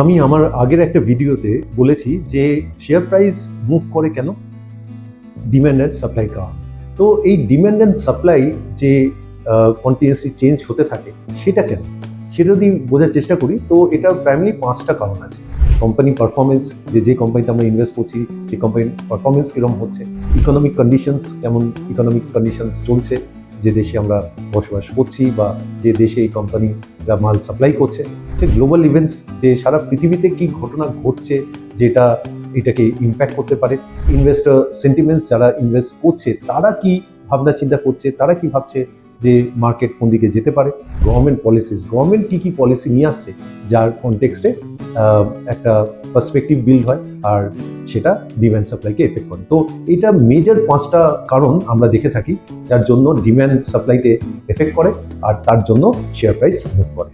আমি আমার আগের একটা ভিডিওতে বলেছি যে শেয়ার প্রাইস মুভ করে কেন? ডিম্যান্ড অ্যান্ড সাপ্লাই কারণ তো এই ডিম্যান্ড অ্যান্ড সাপ্লাই যে কন্টিনিউসলি চেঞ্জ হতে থাকে, সেটা কেন? সেটা যদি বোঝার চেষ্টা করি, তো এটা প্রাইমারি পাঁচটা কারণ আছে। কোম্পানি পারফরমেন্স যে যে কোম্পানিতে আমরা ইনভেস্ট করছি, সেই কোম্পানির পারফরমেন্স কীরকম হচ্ছে ইকোনমিক কন্ডিশনস কেমন ইকোনমিক কন্ডিশনস চলছে, যে দেশে আমরা বসবাস করছি বা যে দেশে এই কোম্পানিরা মাল সাপ্লাই করছে যে গ্লোবাল ইভেন্টস যে সারা পৃথিবীতে কি ঘটনা ঘটছে, যেটা এটাকে ইম্প্যাক্ট করতে পারে ইনভেস্টার সেন্টিমেন্টস যারা ইনভেস্ট করছে, তারা কি ভাবনা চিন্তা করছে, তারা কি ভাবছে যে মার্কেট কোন দিকে যেতে পারে গভর্নমেন্ট পলিসিস গভর্নমেন্ট কী কী পলিসি নিয়ে আসছে, যার কনটেক্সটে একটা পার্সপেক্টিভ বিল্ড হয় আর সেটা ডিম্যান্ড সাপ্লাইকে এফেক্ট করে। তো এটা মেজর পাঁচটা কারণ আমরা দেখে থাকি, যার জন্য ডিম্যান্ড সাপ্লাইতে এফেক্ট করে আর তার জন্য শেয়ার প্রাইস মুভ করে।